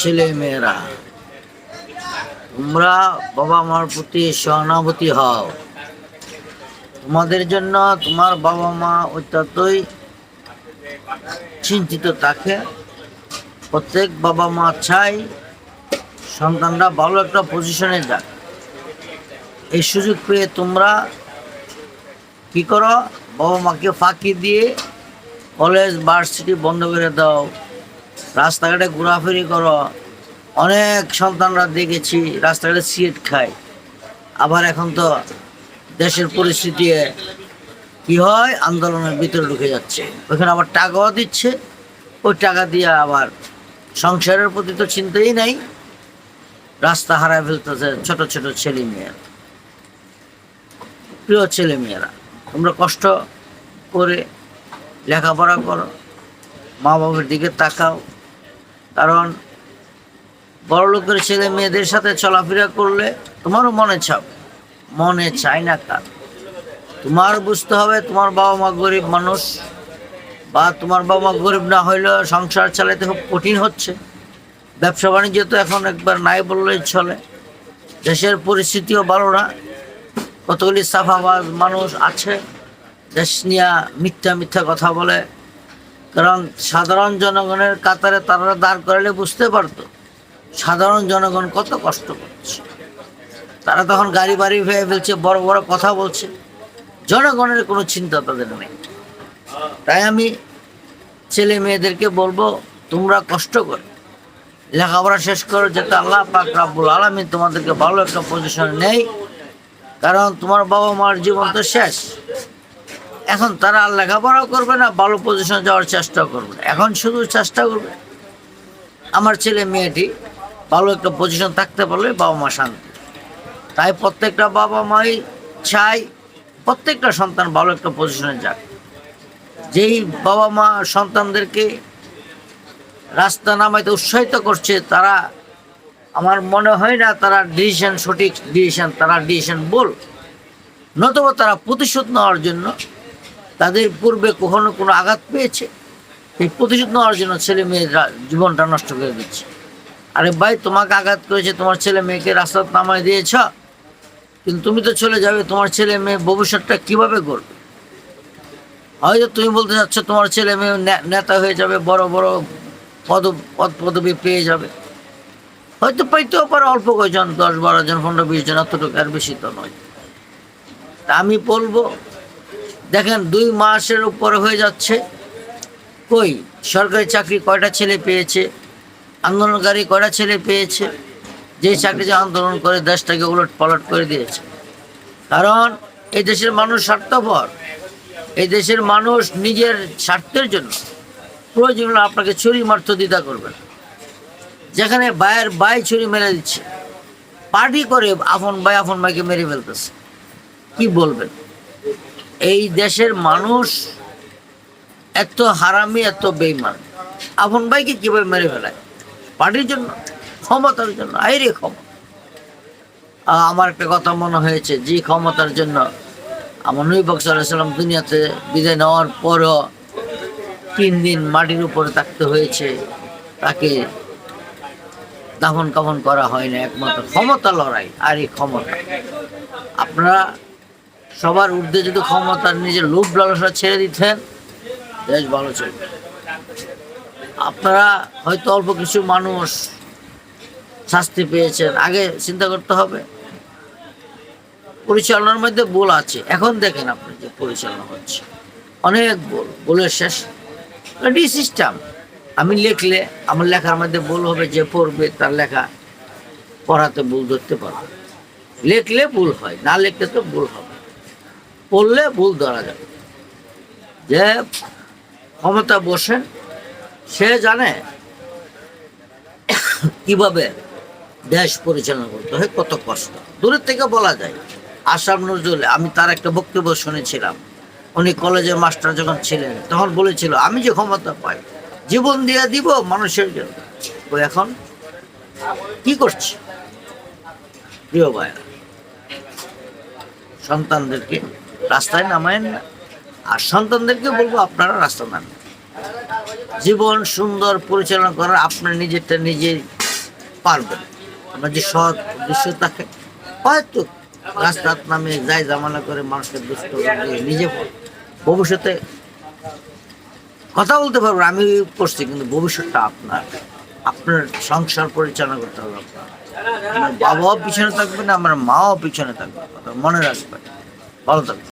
ছেলে মেয়েরা তোমরা বাবা মার প্রতি সহানুভূতি হও। তোমাদের জন্য তোমার বাবা মা অত্যন্তই চিন্তিত থাকে। প্রত্যেক বাবা মা চাই সন্তানরা ভালো একটা পজিশনে যাক। এই সুযোগ পেয়ে তোমরা কি করো? বাবা মাকে ফাঁকি দিয়ে কলেজ ভার্সিটি বন্ধ করে দাও। রাস্তাঘাটে ঘোরাফেরি করো। অনেক সন্তানরা দেখেছি রাস্তাঘাটে সিট খায়। আবার এখন তো দেশের পরিস্থিতি কি হয়? আন্দোলনের ভিতরে ঢুকে যাচ্ছে। ওখানে আবার টাকাও দিচ্ছে। ওই টাকা দিয়ে আবার সংসারের প্রতি তো চিন্তাই নাই। রাস্তা হারায় ফেলতেছে ছোট ছোট ছেলে মেয়েরা প্রিয় ছেলে মেয়েরা, তোমরা কষ্ট করে লেখাপড়া করো। মা বাবার দিকে তাকাও। কারণ বড় লোকের ছেলে মেয়েদের সাথে চলাফেরা করলে তোমারও মনে চাও মনে চায় না কার। তোমার বুঝতে হবে তোমার বাবা মা গরিব মানুষ বা তোমার বাবা মা গরিব না হইলেও সংসার চালাতে খুব কঠিন হচ্ছে। ব্যবসা বাণিজ্য তো এখন একবার নাই বললেই চলে। দেশের পরিস্থিতিও ভালো না। কতগুলি সাফাবাজ মানুষ আছে। দেশ নিয়ে মিথ্যা মিথ্যা কথা বলে। কারণ সাধারণ জনগণের কাতারে তারা দাঁড় করালে বুঝতে পারতো, সাধারণ জনগণ কত কষ্ট করছে। তারা তখন গাড়ি বাড়ি হয়ে ফেলছে, বড় বড় কথা বলছে, জনগণের কোনো চিন্তা তাদের নেই। তাই আমি ছেলে মেয়েদেরকে বলব, তোমরা কষ্ট করে, লেখাপড়া শেষ করো, যাতে আল্লাহ পাক রাব্বুল আলমী তোমাদেরকে ভালো একটা পজিশন নেই, কারণ তোমার বাবা মার জীবন তো শেষ। এখন তারা আর লেখাপড়াও করবে না, ভালো পজিশনে যাওয়ার চেষ্টা করবে। না এখন শুধু চেষ্টা করবে। আমার ছেলে মেয়েটি ভালো একটা পজিশন থাকতে পারলে বাবা মা শান্তি। তাই প্রত্যেকটা বাবা মাই চাই প্রত্যেকটা সন্তান ভালো একটা পজিশনে যাক। যেই বাবা মা সন্তানদেরকে রাস্তা নামাইতে উৎসাহিত করছে, তারা আমার মনে হয় না তারা ডিসিশন সঠিক ডিসিশন তারা ডিসিশন বল নতুবা তারা প্রতিশোধ নেওয়ার জন্য তাদের পূর্বে কখনো কোনো আঘাত পেয়েছে? এই প্রতিশোধ নেওয়ার জন্য ছেলে মেয়েরা জীবনটা নষ্ট করে দিচ্ছে। আরে ভাই, তোমাকে আঘাত করেছে, তোমার ছেলে মেয়েকে রাস্তা নামায় দিয়েছ? কিন্তু তুমি তো চলে যাবে, তোমার ছেলে মেয়ে ভবিষ্যৎটা কীভাবে করবে হয়তো তুমি বলতে চাচ্ছ তোমার ছেলে মেয়ে নেতা হয়ে যাবে, বড় বড় পদ পদ পদবি পেয়ে যাবে। হয়তো পাইতেও পারে, অল্প কয়জন, দশ বারো জন, পনেরো বিশ জন অতটুকু আর বেশি তো নয়। তা আমি বলব দেখেন, দুই মাসের উপরে হয়ে যাচ্ছে। কই? সরকারি চাকরি কয়টা ছেলে পেয়েছে? আন্দোলনকারী কয়টা ছেলে পেয়েছে? যে চাকরি যে আন্দোলন করে দেশটাকে উলট পালট করে দিয়েছে। কারণ, এই দেশের মানুষ স্বার্থপর। এই দেশের মানুষ নিজের স্বার্থের জন্য। প্রয়োজন আপনাকে ছুরি মারতে দ্বিধা করবে যেখানে বায়ের বাই ছুরি মেরে দিচ্ছে, পার্টি করে আপন ভাই আপন ভাইকে মেরে ফেলতেছে। কি বলবেন? এই দেশের মানুষ এত হারামি, এত বেইমান আপন ভাইকে কীভাবে মেরে ফেলায়? পার্টির জন্য, ক্ষমতার জন্য, আইরে ক্ষমতা আমার একটা কথা মনে হয়েছে, যে ক্ষমতার জন্য আমার নবী বক্স সাল্লাম দুনিয়াতে বিদায় নেওয়ার পরও তিন দিন মাটির উপরে থাকতে হয়েছে। তাকে দাফন কাফন করা হয় না, একমাত্র ক্ষমতা লড়াই, আর এই ক্ষমতা। আপনারা সবার ঊর্ধ্বে যদি ক্ষমতার নিজের লোভ লালসা ছেড়ে দিতেন দেশ ভালো চলবে। আপনারা হয়তো অল্প কিছু মানুষ শাস্তি পেয়েছেন। আগে চিন্তা করতে হবে। পরিচালনার মধ্যে ভুল আছে। এখন দেখেন আপনি যে পরিচালনা হচ্ছে। অনেক ভুল ভুলের শেষ। এটি সিস্টেম আমি লিখলে আমার লেখার মধ্যে ভুল হবে, যে পড়বে তার লেখা পড়াতে ভুল ধরতে পারবে। লিখলে ভুল হয়, না লিখলে তো ভুল হবে। পড়লে ভুল ধরা যাবে। যে ক্ষমতা বসেন সে জানে কীভাবে দেশ পরিচালনা করতে হয়, কত কষ্ট। দূরের থেকে বলা যায়, আসাম নজরুল, আমি তার একটা বক্তব্য শুনেছিলাম। উনি কলেজের মাস্টার যখন ছিলেন, তখন বলেছিল, আমি যে ক্ষমতা পাই, জীবন দিয়ে দিব মানুষের জন্য। ও এখন কি করছে? প্রিয় ভাইরা সন্তানদেরকে রাস্তায় নামায়েন আর সন্তানদেরকে বলব আপনারা রাস্তা নামেন। জীবন সুন্দর পরিচালনা করার আপনার নিজেরটা নিজেই পারবেন। আপনার যে সৎ উদ্দেশ্য থাকে হয়তো রাস্তার নামে যাই জামানা করে মানুষকে দুষ্ট নিজে ভবিষ্যতে কথা বলতে পারব, আমি করছি, কিন্তু ভবিষ্যৎটা আপনার আপনার সংসার পরিচালনা করতে হবে আপনার। বাবাও পিছনে থাকবে না, আমার মাও পিছনে থাকবে মনে রাখবেন ভালো থাকবেন।